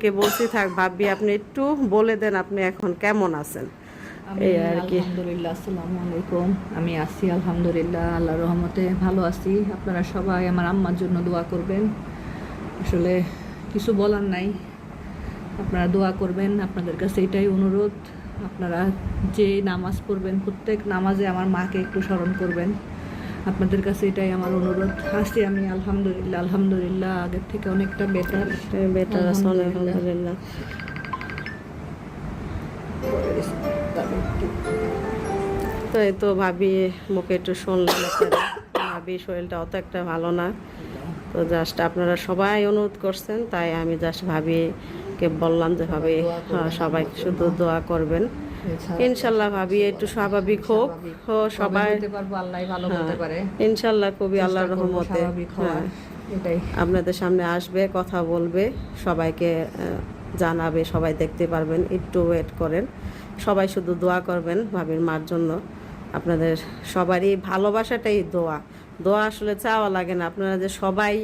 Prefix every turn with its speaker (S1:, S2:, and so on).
S1: কে বলছি থাক ভাবি আপনি একটু বলে দেন আপনি এখন কেমন আছেন? এই আর কি।
S2: আলহামদুলিল্লাহ আসসালামু আলাইকুম। আমি আছি আলহামদুলিল্লাহ আল্লাহর রহমতে ভালো আছি। আপনারা সবাই আমার আম্মার জন্য দোয়া করবেন। আসলে কিছু বলার নাই। আপনারা দোয়া করবেন আপনাদের কাছে এটাই অনুরোধ। আপনারা যে নামাজ পড়বেন প্রত্যেক নামাজে আমার মাকে একটু স্মরণ করবেন। আপনাদের কাছে এটাই আমার অনুরোধ। আছি আমি আলহামদুলিল্লাহ আলহামদুলিল্লাহ আগের থেকে অনেকটা বেটার
S1: বেটার
S2: আলহামদুলিল্লাহ।
S1: তো এই তো ভাবি মুখে একটু শুনলাম ভাবি শরীরটা অত একটা ভালো না। তো জাস্ট আপনারা সবাই অনুরোধ করছেন তাই আমি জাস্ট ভাবিকে বললাম যে ভাবি হ্যাঁ, সবাই শুধু দোয়া করবেন। ইনশাল্লাহ ভাবি একটু স্বাভাবিক হোক। সবাই
S2: আল্লাহ পারে।
S1: ইনশাল্লাহ খুবই আল্লাহর রহমতে। হ্যাঁ। আপনাদের সামনে আসবে কথা বলবে সবাইকে জানাবে সবাই দেখতে পারবেন একটু ওয়েট করেন। সবাই শুধু দোয়া করবেন ভাবির মার জন্য। আপনাদের সবারই ভালোবাসাটাই দোয়া। দোয়া আসলে চাওয়া লাগে না। আপনারা যে সবাই